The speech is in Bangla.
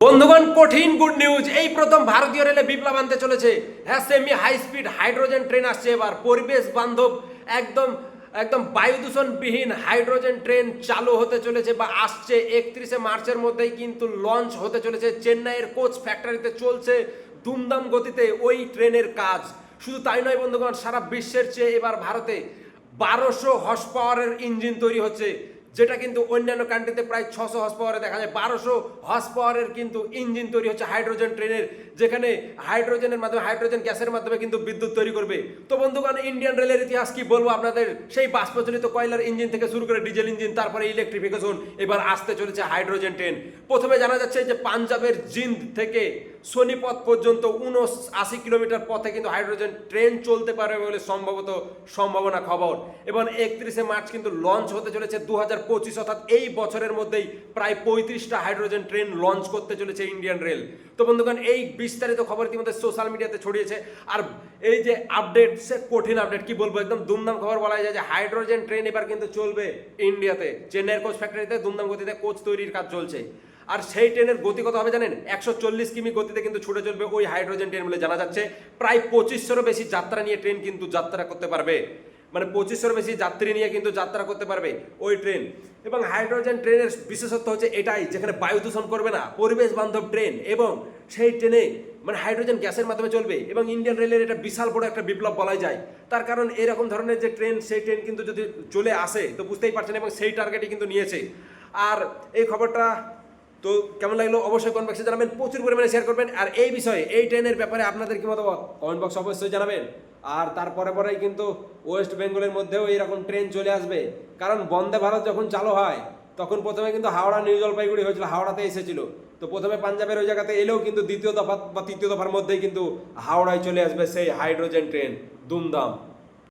বন্ধুগণ, কঠিন গুড নিউজ এই প্রথম ভারতীয় রেলে বিপ্লব আনতে চলেছে। হ্যাঁ semi high speed hydrogen train আসছে এবার। পরিবেশ বান্ধব, একদম একদম বায়ু দূষণবিহীন হাইড্রোজেন ট্রেন চালু হতে চলেছে বা আসছে। একত্রিশে মার্চের মধ্যেই কিন্তু লঞ্চ হতে চলেছে। চেন্নাইয়ের কোচ ফ্যাক্টরিতে চলছে দুমদাম গতিতে ওই ট্রেনের কাজ। শুধু তাই নয় বন্ধুগণ, সারা বিশ্বের চেয়ে এবার ভারতে বারোশো হর্স পাওয়ারের ইঞ্জিন তৈরি হচ্ছে। যেটা কিন্তু অন্যান্য কান্ট্রিতে প্রায় ছশো হর্স পাওয়ারে দেখা যায়। বারোশো হর্স পাওয়ারের কিন্তু ইঞ্জিন তৈরি হচ্ছে হাইড্রোজেন ট্রেনের যেখানে হাইড্রোজেনের মাধ্যমে হাইড্রোজেন গ্যাসের মাধ্যমে কিন্তু বিদ্যুৎ তৈরি করবে। তো বন্ধুগণ ইন্ডিয়ান রেলের ইতিহাস কি বলব আপনাদের? সেই বাষ্পচলিত কয়লার ইঞ্জিন থেকে শুরু করে ডিজেল ইঞ্জিন তারপরে ইলেকট্রিফিকেশন এবার আসতে চলেছে হাইড্রোজেন ট্রেন প্রথমে জানা যাচ্ছে যে পাঞ্জাবের জিন্দ থেকে সোনিপথ পর্যন্ত উনআশি কিলোমিটার পথে কিন্তু হাইড্রোজেন ট্রেন চলতে পারবে বলে সম্ভবত সম্ভাবনা খবর। এবং একত্রিশে মার্চ কিন্তু লঞ্চ হতে চলেছে দু হাজার পঁচিশ, অর্থাৎ এই বছরের মধ্যেই প্রায় পঁয়ত্রিশটা হাইড্রোজেন ট্রেন লঞ্চ করতে চলেছে ইন্ডিয়ান রেল। তো বন্ধুগণ, এই বিস্তারিত খবর ইতিমধ্যে সোশ্যাল মিডিয়াতে ছড়িয়েছে। আর এই যে আপডেট, সে কঠিন আপডেট, কি বলব, একদম দুমদাম খবর বলা যায় যে হাইড্রোজেন ট্রেন এবার কিন্তু চলবে ইন্ডিয়াতে। চেন্নাইয়ের কোচ ফ্যাক্টরিতে দুমদাম গতিতে কোচ তৈরির কাজ চলছে। আর সেই ট্রেনের গতি কত হবে জানেন? একশো চল্লিশ কিমি গতিতে কিন্তু ছুটে চলবে ওই হাইড্রোজেন ট্রেন বলে জানা যাচ্ছে। প্রায় পঁচিশশোরও বেশি যাত্রা নিয়ে ট্রেন কিন্তু যাত্রা করতে পারবে। মানে পঁচিশশোর বেশি যাত্রী নিয়ে কিন্তু যাত্রা করতে পারবে ওই ট্রেন। এবং হাইড্রোজেন ট্রেনের বিশেষত্ব হচ্ছে এটাই, যেখানে বায়ু দূষণ করবে না, পরিবেশ বান্ধব ট্রেন। এবং সেই ট্রেনে মানে হাইড্রোজেন গ্যাসের মাধ্যমে চলবে এবং ইন্ডিয়ান রেলের এটা বিশাল বড় একটা বিপ্লব বলা যায়। তার কারণ এরকম ধরনের যে ট্রেন, সেই ট্রেন কিন্তু যদি চলে আসে, তো বুঝতেই পারছেন এবং সেই টার্গেটই কিন্তু নিয়েছে। আর এই খবরটা তো কেমন লাগল? অবশ্যই কমেন্ট বক্সে জানাবেন, প্রচুর পরিমাণে শেয়ার করবেন। আর এই বিষয়ে, এই ট্রেনের ব্যাপারে আপনাদের কি মতামত? কমেন্ট বক্স অবশ্যই জানাবেন। আর তারপরে পরেই কিন্তু ওয়েস্ট বেঙ্গলের মধ্যেও এইরকম ট্রেন চলে আসবে। কারণ বন্দে ভারত যখন চালু হয়, তখন প্রথমে কিন্তু হাওড়া, নিউ জলপাইগুড়ি হয়েছিল, হাওড়াতে এসেছিল। তো প্রথমে পাঞ্জাবের ওই জায়গাতে এলেও কিন্তু দ্বিতীয় দফা বা তৃতীয় দফার মধ্যেই কিন্তু হাওড়ায় চলে আসবে সেই হাইড্রোজেন ট্রেন দুমদাম।